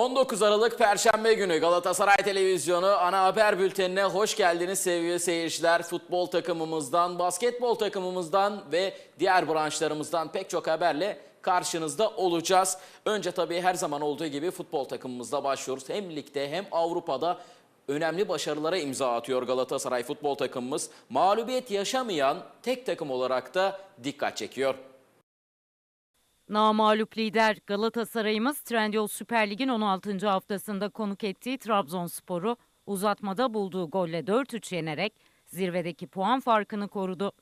19 Aralık Perşembe günü Galatasaray Televizyonu ana haber bültenine hoş geldiniz sevgili seyirciler. Futbol takımımızdan, basketbol takımımızdan ve diğer branşlarımızdan pek çok haberle karşınızda olacağız. Önce tabii her zaman olduğu gibi futbol takımımızla başlıyoruz. Hem ligde hem Avrupa'da önemli başarılara imza atıyor Galatasaray futbol takımımız. Mağlubiyet yaşamayan tek takım olarak da dikkat çekiyor. Namalup lider Galatasaray'ımız Trendyol Süper Lig'in 16. haftasında konuk ettiği Trabzonspor'u uzatmada bulduğu golle 4-3 yenerek zirvedeki puan farkını korudu.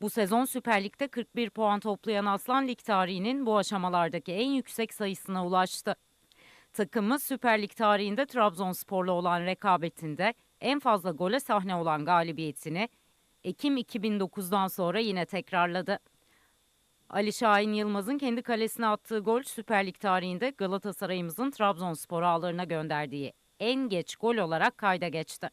Bu sezon Süper Lig'de 41 puan toplayan Aslan Lig tarihinin bu aşamalardaki en yüksek sayısına ulaştı. Takımı Süper Lig tarihinde Trabzonspor'la olan rekabetinde en fazla gole sahne olan galibiyetini Ekim 2009'dan sonra yine tekrarladı. Ali Şahin Yılmaz'ın kendi kalesine attığı gol Süper Lig tarihinde Galatasaray'ımızın Trabzonspor ağlarına gönderdiği en geç gol olarak kayda geçti.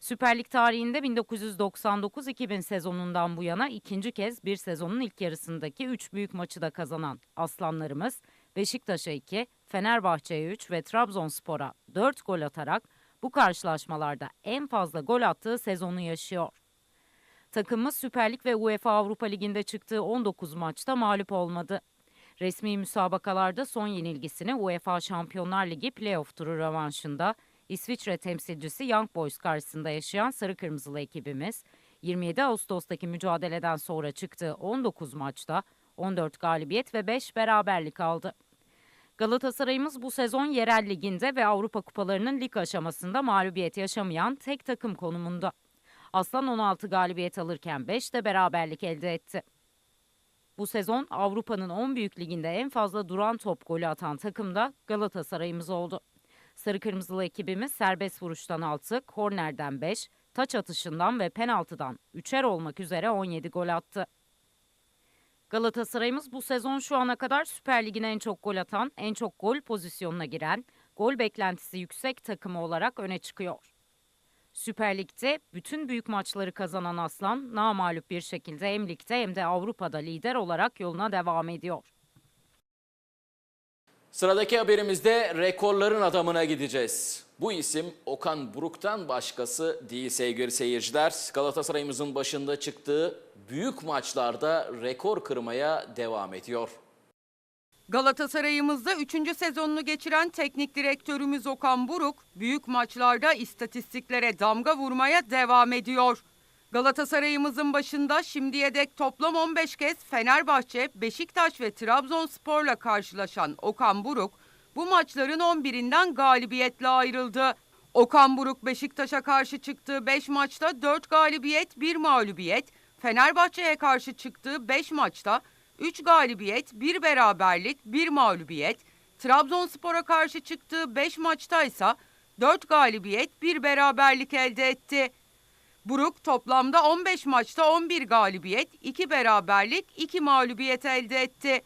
Süper Lig tarihinde 1999-2000 sezonundan bu yana ikinci kez bir sezonun ilk yarısındaki 3 büyük maçı da kazanan Aslanlarımız Beşiktaş'a 2, Fenerbahçe'ye 3 ve Trabzonspor'a 4 gol atarak bu karşılaşmalarda en fazla gol attığı sezonu yaşıyor. Takımımız Süper Lig ve UEFA Avrupa Ligi'nde çıktığı 19 maçta mağlup olmadı. Resmi müsabakalarda son yenilgisini UEFA Şampiyonlar Ligi playoff turu rövanşında İsviçre temsilcisi Young Boys karşısında yaşayan sarı kırmızılı ekibimiz 27 Ağustos'taki mücadeleden sonra çıktığı 19 maçta 14 galibiyet ve 5 beraberlik aldı. Galatasaray'ımız bu sezon yerel liginde ve Avrupa kupalarının lig aşamasında mağlubiyet yaşamayan tek takım konumunda. Aslan 16 galibiyet alırken 5 de beraberlik elde etti. Bu sezon Avrupa'nın 10 büyük liginde en fazla duran top golü atan takım da Galatasaray'ımız oldu. Sarı kırmızılı ekibimiz serbest vuruştan 6, kornerden 5, taç atışından ve penaltıdan 3'er olmak üzere 17 gol attı. Galatasaray'ımız bu sezon şu ana kadar Süper Lig'in en çok gol atan, en çok gol pozisyonuna giren, gol beklentisi yüksek takımı olarak öne çıkıyor. Süper Lig'de bütün büyük maçları kazanan Aslan namağlup bir şekilde hem ligde hem de Avrupa'da lider olarak yoluna devam ediyor. Sıradaki haberimizde rekorların adamına gideceğiz. Bu isim Okan Buruk'tan başkası değil sevgili seyirciler. Galatasaray'ımızın başında çıktığı büyük maçlarda rekor kırmaya devam ediyor. Galatasaray'ımızda 3. sezonunu geçiren teknik direktörümüz Okan Buruk, büyük maçlarda istatistiklere damga vurmaya devam ediyor. Galatasaray'ımızın başında şimdiye dek toplam 15 kez Fenerbahçe, Beşiktaş ve Trabzonspor'la karşılaşan Okan Buruk, bu maçların 11'inden galibiyetle ayrıldı. Okan Buruk Beşiktaş'a karşı çıktığı 5 maçta 4 galibiyet, 1 mağlubiyet, Fenerbahçe'ye karşı çıktığı 5 maçta 3 galibiyet, 1 beraberlik, 1 mağlubiyet, Trabzonspor'a karşı çıktığı 5 maçta ise 4 galibiyet, 1 beraberlik elde etti. Buruk toplamda 15 maçta 11 galibiyet, 2 beraberlik, 2 mağlubiyet elde etti.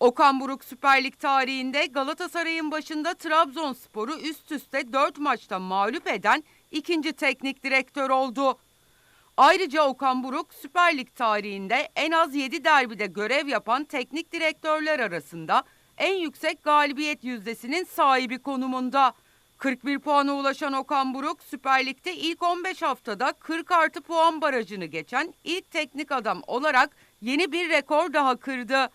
Okan Buruk Süper Lig tarihinde Galatasaray'ın başında Trabzonspor'u üst üste 4 maçta mağlup eden ikinci teknik direktör oldu. Ayrıca Okan Buruk Süper Lig tarihinde en az 7 derbide görev yapan teknik direktörler arasında en yüksek galibiyet yüzdesinin sahibi konumunda. 41 puana ulaşan Okan Buruk Süper Lig'de ilk 15 haftada 40 artı puan barajını geçen ilk teknik adam olarak yeni bir rekor daha kırdı.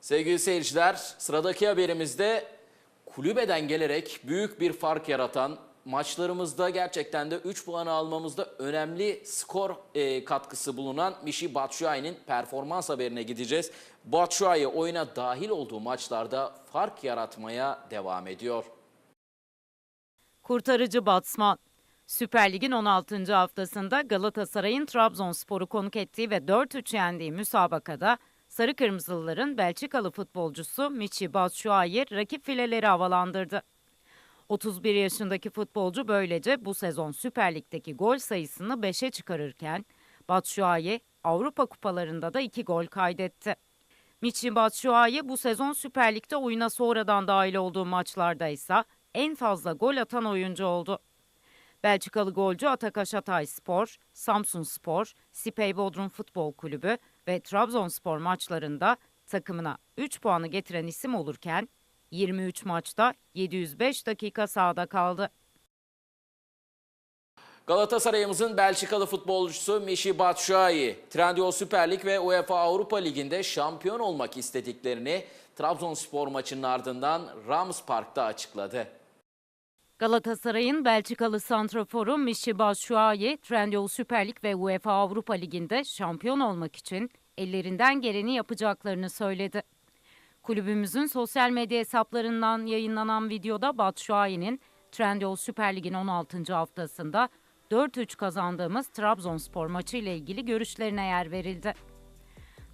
Sevgili seyirciler sıradaki haberimizde kulübeden gelerek büyük bir fark yaratan maçlarımızda gerçekten de 3 puanı almamızda önemli skor e, katkısı bulunan Mişi Batshuayi'nin performans haberine gideceğiz. Batshuayi oyuna dahil olduğu maçlarda fark yaratmaya devam ediyor. Kurtarıcı Batsman Süper Lig'in 16. haftasında Galatasaray'ın Trabzonspor'u konuk ettiği ve 4-3 yendiği müsabakada Sarı Kırmızılıların Belçikalı futbolcusu Michi Batshuayi rakip fileleri havalandırdı. 31 yaşındaki futbolcu böylece bu sezon Süper Lig'deki gol sayısını 5'e çıkarırken Batshuayi Avrupa kupalarında da 2 gol kaydetti. Michi Batshuayi bu sezon Süper Lig'de oyuna sonradan dahil olduğu maçlarda ise en fazla gol atan oyuncu oldu. Belçikalı golcü Atakaş Hatay Spor, Samsun Spor, Sipey Bodrum Futbol Kulübü ve Trabzonspor maçlarında takımına 3 puanı getiren isim olurken 23 maçta 705 dakika sahada kaldı. Galatasaray'ımızın Belçikalı futbolcusu Mişi Batshuayi, Trendyol Süper Lig ve UEFA Avrupa Ligi'nde şampiyon olmak istediklerini Trabzonspor maçının ardından Rams Park'ta açıkladı. Galatasaray'ın Belçikalı santraforu Michy Batshuayi, Trendyol Süper Lig ve UEFA Avrupa Ligi'nde şampiyon olmak için ellerinden geleni yapacaklarını söyledi. Kulübümüzün sosyal medya hesaplarından yayınlanan videoda Batshuayi'nin Trendyol Süper Lig'in 16. haftasında 4-3 kazandığımız Trabzonspor maçı ile ilgili görüşlerine yer verildi.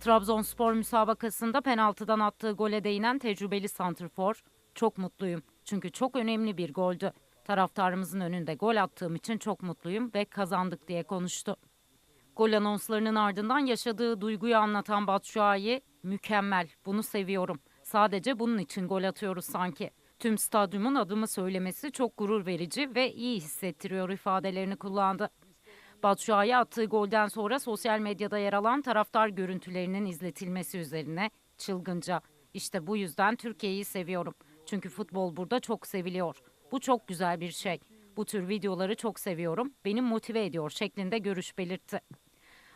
Trabzonspor müsabakasında penaltıdan attığı gole değinen tecrübeli santrfor, çok mutluyum çünkü çok önemli bir goldü. Taraftarımızın önünde gol attığım için çok mutluyum ve kazandık diye konuştu. Gol anonslarının ardından yaşadığı duyguyu anlatan Batshuayi, mükemmel, bunu seviyorum. Sadece bunun için gol atıyoruz sanki. Tüm stadyumun adımı söylemesi çok gurur verici ve iyi hissettiriyor ifadelerini kullandı. Batshuayi attığı golden sonra sosyal medyada yer alan taraftar görüntülerinin izletilmesi üzerine çılgınca. İşte bu yüzden Türkiye'yi seviyorum. Çünkü futbol burada çok seviliyor. Bu çok güzel bir şey. Bu tür videoları çok seviyorum. Beni motive ediyor şeklinde görüş belirtti.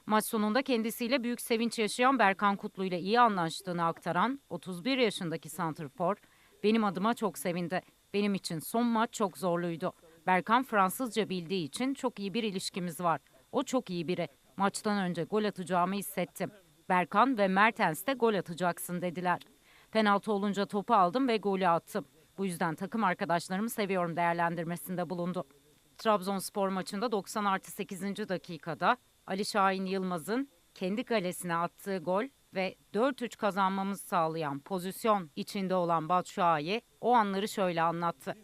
Maç sonunda kendisiyle büyük sevinç yaşayan Berkan Kutlu ile iyi anlaştığını aktaran 31 yaşındaki santrfor, benim adıma çok sevindi. Benim için son maç çok zorluydu. Berkan Fransızca bildiği için çok iyi bir ilişkimiz var. O çok iyi biri. Maçtan önce gol atacağımı hissettim. Berkan ve Mertens de gol atacaksın dediler. Penaltı olunca topu aldım ve golü attım. Bu yüzden takım arkadaşlarımı seviyorum değerlendirmesinde bulundu. Trabzonspor maçında 90 artı 8. dakikada Ali Şahin Yılmaz'ın kendi kalesine attığı gol ve 4-3 kazanmamızı sağlayan pozisyon içinde olan Batshuayi o anları şöyle anlattı.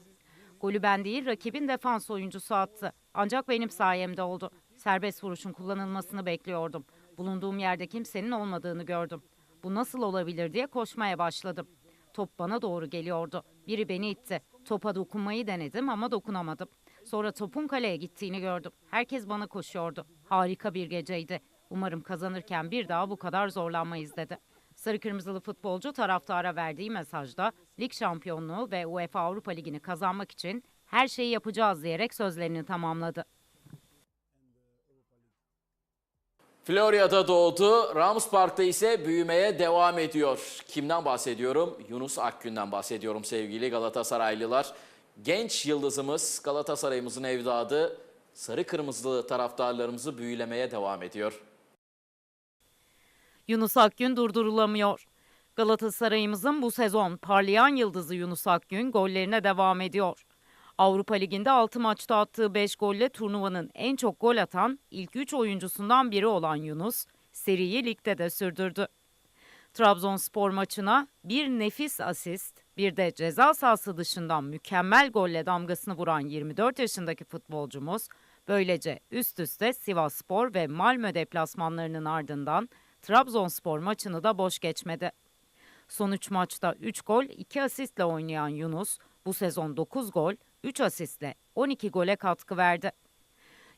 Golü ben değil rakibin defans oyuncusu attı. Ancak benim sayemde oldu. Serbest vuruşun kullanılmasını bekliyordum. Bulunduğum yerde kimsenin olmadığını gördüm. Bu nasıl olabilir diye koşmaya başladım. Top bana doğru geliyordu. Biri beni itti. Topa dokunmayı denedim ama dokunamadım. Sonra topun kaleye gittiğini gördüm. Herkes bana koşuyordu. Harika bir geceydi. Umarım kazanırken bir daha bu kadar zorlanmayız dedi. Sarı Kırmızılı futbolcu taraftara verdiği mesajda lig şampiyonluğu ve UEFA Avrupa Ligi'ni kazanmak için her şeyi yapacağız diyerek sözlerini tamamladı. Florya'da doğdu, Rams Park'ta ise büyümeye devam ediyor. Kimden bahsediyorum? Yunus Akgün'den bahsediyorum sevgili Galatasaraylılar. Genç yıldızımız Galatasaray'ımızın evladı sarı kırmızılı taraftarlarımızı büyülemeye devam ediyor. Yunus Akgün durdurulamıyor. Galatasaray'ımızın bu sezon parlayan yıldızı Yunus Akgün gollerine devam ediyor. Avrupa Ligi'nde 6 maçta attığı 5 golle turnuvanın en çok gol atan ilk 3 oyuncusundan biri olan Yunus, seriyi ligde de sürdürdü. Trabzonspor maçına bir nefis asist, bir de ceza sahası dışından mükemmel golle damgasını vuran 24 yaşındaki futbolcumuz, böylece üst üste Sivasspor ve Malmö deplasmanlarının ardından Trabzonspor maçını da boş geçmedi. Son 3 maçta 3 gol, 2 asistle oynayan Yunus bu sezon 9 gol, 3 asistle 12 gole katkı verdi.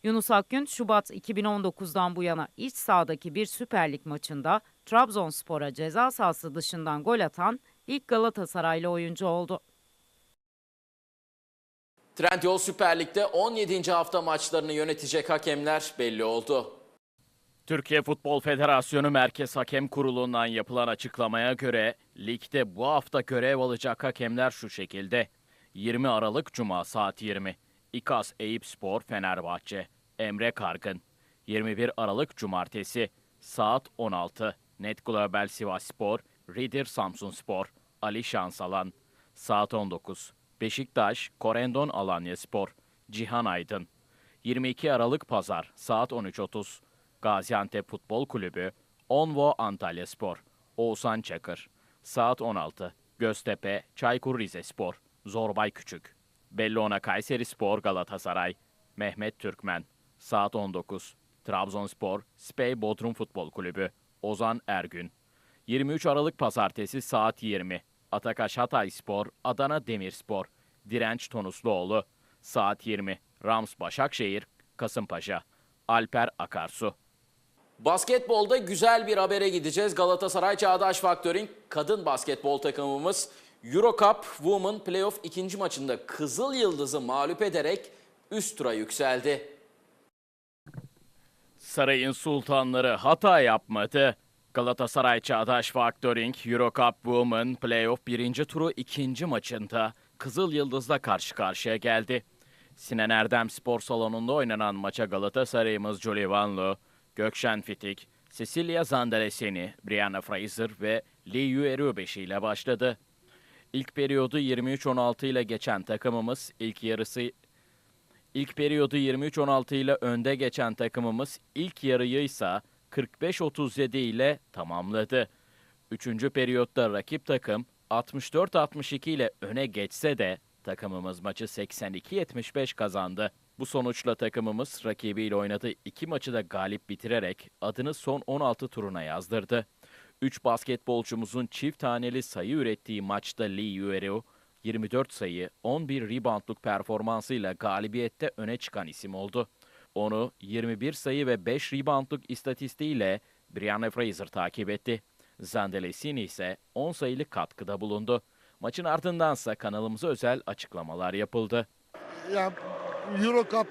Yunus Akgün Şubat 2019'dan bu yana iç sahadaki bir Süper Lig maçında Trabzonspor'a ceza sahası dışından gol atan ilk Galatasaraylı oyuncu oldu. Trendyol Süper Lig'de 17. hafta maçlarını yönetecek hakemler belli oldu. Türkiye Futbol Federasyonu Merkez Hakem Kurulu'ndan yapılan açıklamaya göre ligde bu hafta görev alacak hakemler şu şekilde. 20 Aralık Cuma saat 20. İKAS Eyüp Spor Fenerbahçe. Emre Kargın. 21 Aralık Cumartesi saat 16. Net Global Sivas Spor, Ridir Samsun Spor, Ali Şansalan. Saat 19. Beşiktaş, Korendon Alanya Spor, Cihan Aydın. 22 Aralık Pazar saat 13.30. Gaziantep Futbol Kulübü, Onvo Antalya Spor, Oğuzhan Çakır. Saat 16. Göztepe, Çaykur Rizespor, Zorbay Küçük. Bellona Kayseri Spor Galatasaray, Mehmet Türkmen. Saat 19. Trabzonspor, Spey Bodrum Futbol Kulübü, Ozan Ergün. 23 Aralık Pazartesi saat 20. Atakaş Hatay Spor, Adana Demirspor, Direnç Tonusluoğlu. Saat 20. Rams Başakşehir, Kasımpaşa, Alper Akarsu. Basketbolda güzel bir habere gideceğiz. Galatasaray Çağdaş Faktör'ün kadın basketbol takımımız Euro Cup Women Playoff ikinci maçında Kızıl Yıldız'ı mağlup ederek üst tura yükseldi. Sarayın sultanları hata yapmadı. Galatasaray Çağdaş Factoring Euro Cup Women Playoff birinci turu ikinci maçında Kızıl Yıldız'la karşı karşıya geldi. Sinan Erdem Spor Salonu'nda oynanan maça Galatasaray'ımız Jolie Vanlo, Gökşen Fitik, Cecilia Zandaresini, Brianna Fraser ve Lee Yueru ile başladı. İlk periyodu 23-16 ile geçen takımımız ilk yarısı İlk periyodu 23-16 ile önde geçen takımımız ilk yarıyı ise 45-37 ile tamamladı. Üçüncü periyotta rakip takım 64-62 ile öne geçse de takımımız maçı 82-75 kazandı. Bu sonuçla takımımız rakibiyle oynadığı iki maçı da galip bitirerek adını son 16 turuna yazdırdı. 3 basketbolcumuzun çift taneli sayı ürettiği maçta Lee Yueru 24 sayı, 11 reboundluk performansıyla galibiyette öne çıkan isim oldu. Onu 21 sayı ve 5 reboundluk istatistiğiyle Brianna Fraser takip etti. Zandelesini ise 10 sayılık katkıda bulundu. Maçın ardındansa kanalımıza özel açıklamalar yapıldı. Ya Euro Cup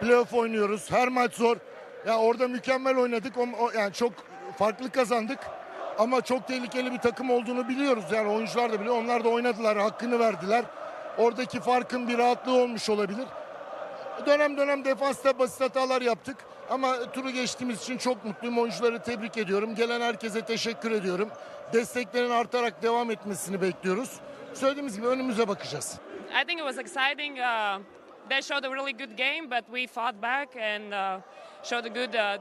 playoff oynuyoruz. Her maç zor. Ya orada mükemmel oynadık. O, o- yani çok farklı kazandık. Ama çok tehlikeli bir takım olduğunu biliyoruz. Yani oyuncular da biliyor. Onlar da oynadılar, hakkını verdiler. Oradaki farkın bir rahatlığı olmuş olabilir. Dönem dönem defansta basit hatalar yaptık. Ama turu geçtiğimiz için çok mutluyum. Oyuncuları tebrik ediyorum. Gelen herkese teşekkür ediyorum. Desteklerin artarak devam etmesini bekliyoruz. Söylediğimiz gibi önümüze bakacağız. I think it was exciting. Uh, they showed a really good game, but we fought back and uh, showed a good uh,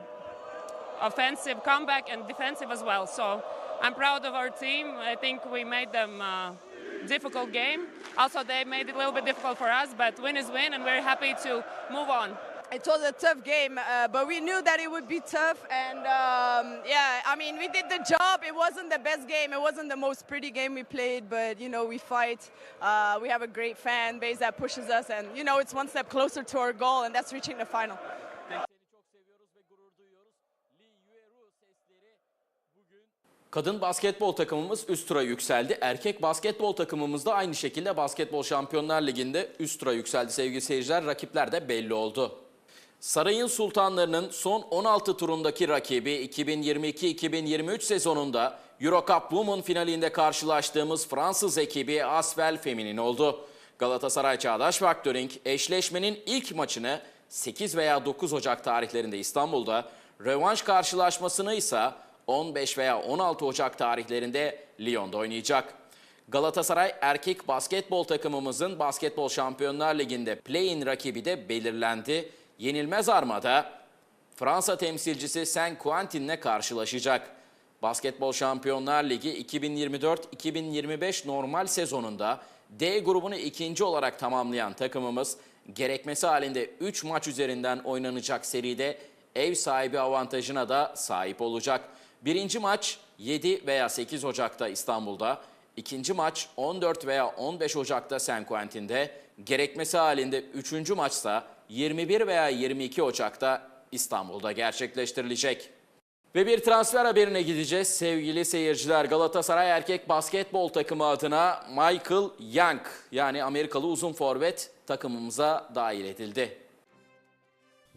offensive comeback and defensive as well. So I'm proud of our team. I think we made them uh, difficult game. Also, they made it a little bit difficult for us, but win is win, and we're happy to move on. It was a tough game, uh, but we knew that it would be tough. And um, yeah, I mean, we did the job. It wasn't the best game. It wasn't the most pretty game we played, but you know, we fight. Uh, we have a great fan base that pushes us, and you know, it's one step closer to our goal, and that's reaching the final. Kadın basketbol takımımız üst tura yükseldi. Erkek basketbol takımımız da aynı şekilde Basketbol Şampiyonlar Ligi'nde üst tura yükseldi sevgili seyirciler. Rakipler de belli oldu. Sarayın Sultanları'nın son 16 turundaki rakibi 2022-2023 sezonunda Euro Cup Women finalinde karşılaştığımız Fransız ekibi Asvel Feminin oldu. Galatasaray Çağdaş Factoring eşleşmenin ilk maçını 8 veya 9 Ocak tarihlerinde İstanbul'da, rövanş karşılaşmasını ise 15 veya 16 Ocak tarihlerinde Lyon'da oynayacak. Galatasaray erkek basketbol takımımızın Basketbol Şampiyonlar Ligi'nde play-in rakibi de belirlendi. Yenilmez Arma'da Fransa temsilcisi Saint Quentin'le karşılaşacak. Basketbol Şampiyonlar Ligi 2024-2025 normal sezonunda D grubunu ikinci olarak tamamlayan takımımız gerekmesi halinde 3 maç üzerinden oynanacak seride ev sahibi avantajına da sahip olacak. Birinci maç 7 veya 8 Ocak'ta İstanbul'da, ikinci maç 14 veya 15 Ocak'ta Saint Quentin'de, gerekmesi halinde üçüncü maçsa 21 veya 22 Ocak'ta İstanbul'da gerçekleştirilecek. Ve bir transfer haberine gideceğiz sevgili seyirciler. Galatasaray erkek basketbol takımı adına Michael Young yani Amerikalı uzun forvet takımımıza dahil edildi.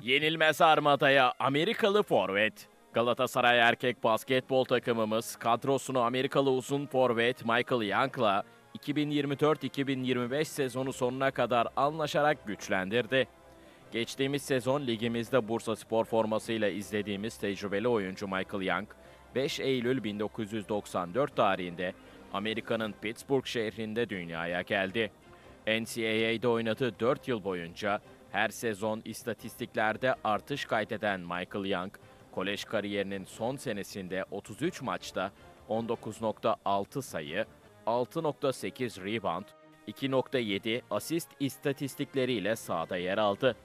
Yenilmez Armada'ya Amerikalı forvet. Galatasaray erkek basketbol takımımız kadrosunu Amerikalı uzun forvet Michael Young'la 2024-2025 sezonu sonuna kadar anlaşarak güçlendirdi. Geçtiğimiz sezon ligimizde Bursa Spor formasıyla izlediğimiz tecrübeli oyuncu Michael Young, 5 Eylül 1994 tarihinde Amerika'nın Pittsburgh şehrinde dünyaya geldi. NCAA'de oynadığı 4 yıl boyunca her sezon istatistiklerde artış kaydeden Michael Young, kolej kariyerinin son senesinde 33 maçta 19.6 sayı, 6.8 rebound, 2.7 asist istatistikleriyle sahada yer aldı.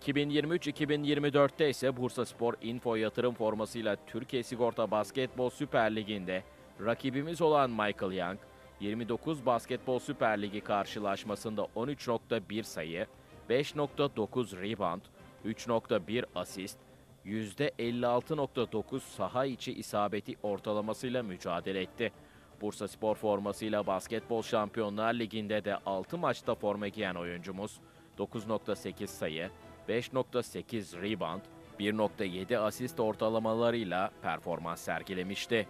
2023-2024'te ise Bursaspor Info yatırım formasıyla Türkiye Sigorta Basketbol Süper Ligi'nde rakibimiz olan Michael Young, 29 Basketbol Süper Ligi karşılaşmasında 13.1 sayı, 5.9 rebound, 3.1 asist, %56.9 saha içi isabeti ortalamasıyla mücadele etti. Bursa Spor formasıyla Basketbol Şampiyonlar Ligi'nde de 6 maçta forma giyen oyuncumuz 9.8 sayı, 5.8 rebound, 1.7 asist ortalamalarıyla performans sergilemişti.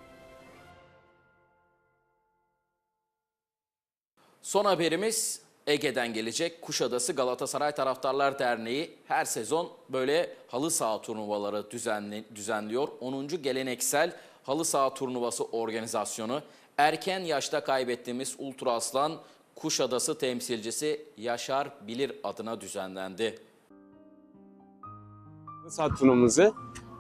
Son haberimiz Ege'den gelecek. Kuşadası Galatasaray Taraftarlar Derneği her sezon böyle halı saha turnuvaları düzenli, düzenliyor. 10. geleneksel halı saha turnuvası organizasyonu erken yaşta kaybettiğimiz Ultra Aslan Kuşadası temsilcisi Yaşar Bilir adına düzenlendi. saat turnuvamızı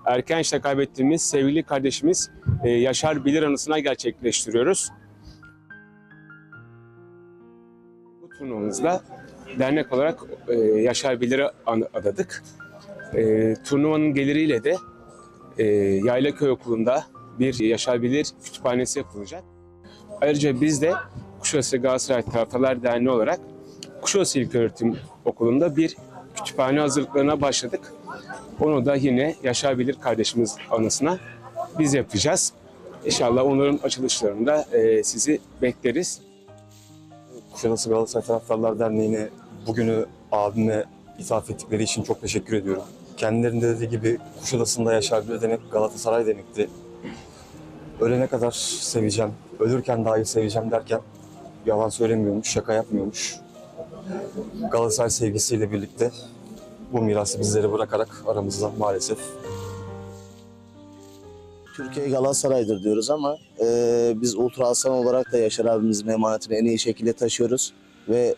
erken yaşta kaybettiğimiz sevgili kardeşimiz e, Yaşar Bilir anısına gerçekleştiriyoruz. Bu turnuvamızda dernek olarak e, Yaşar Bilir'i an- adadık. E, turnuvanın geliriyle de e, Yaylaköy Okulu'nda bir Yaşar Bilir kütüphanesi yapılacak. Ayrıca biz de Kuşadası Galatasaray Taraftarlar Derneği olarak Kuşadası İlköğretim Okulu'nda bir kütüphane hazırlıklarına başladık. Onu da yine Yaşar Bilir kardeşimiz anısına biz yapacağız. İnşallah onların açılışlarında e, sizi bekleriz. Kuşadası Galatasaray Taraftarlar Derneği'ne bugünü abime ithaf ettikleri için çok teşekkür ediyorum. Kendilerinde dediği gibi Kuşadası'nda yaşar bir demek Galatasaray demekti. Ölene kadar seveceğim, ölürken dahi seveceğim derken yalan söylemiyormuş, şaka yapmıyormuş. Galatasaray sevgisiyle birlikte bu mirası bizlere bırakarak aramızda maalesef Türkiye Galatasaray'dır diyoruz ama e, biz Ultra Aslan olarak da Yaşar abimizin emanetini en iyi şekilde taşıyoruz. Ve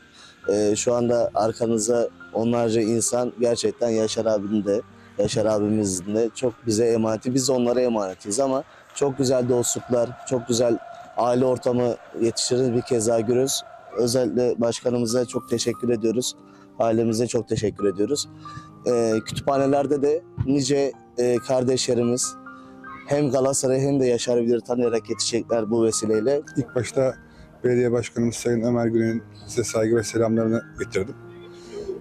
e, şu anda arkanızda onlarca insan gerçekten Yaşar abinin de Yaşar abimizin de çok bize emaneti. Biz onlara emanetiz ama çok güzel dostluklar, çok güzel aile ortamı yetiştiririz bir kez daha görüyoruz. Özellikle başkanımıza çok teşekkür ediyoruz. Ailemize çok teşekkür ediyoruz. E, kütüphanelerde de nice e, kardeşlerimiz, hem Galatasaray hem de Yaşar Bilir'i tanıyarak yetişecekler bu vesileyle. İlk başta belediye başkanımız Sayın Ömer Güney'in size saygı ve selamlarını getirdim.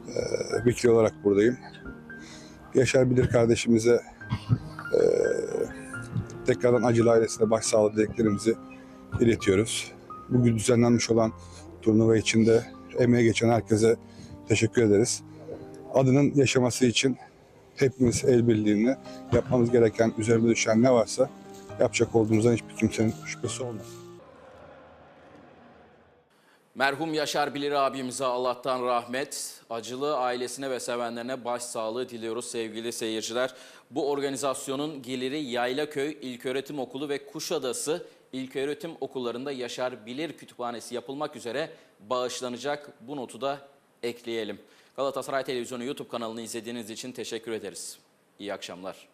Ee, vekil olarak buradayım. Yaşar Bilir kardeşimize e, tekrardan acılı ailesine başsağlığı dileklerimizi iletiyoruz. Bugün düzenlenmiş olan turnuva içinde emeğe geçen herkese teşekkür ederiz. Adının yaşaması için hepimiz el birliğiyle yapmamız gereken, üzerimize düşen ne varsa yapacak olduğumuzdan hiçbir kimsenin şüphesi olmasın. Merhum Yaşar Bilir abimize Allah'tan rahmet, acılı ailesine ve sevenlerine başsağlığı diliyoruz sevgili seyirciler. Bu organizasyonun geliri Yaylaköy İlköğretim Okulu ve Kuşadası İlköğretim Okullarında Yaşar Bilir Kütüphanesi yapılmak üzere bağışlanacak. Bu notu da ekleyelim. Galatasaray Televizyonu YouTube kanalını izlediğiniz için teşekkür ederiz. İyi akşamlar.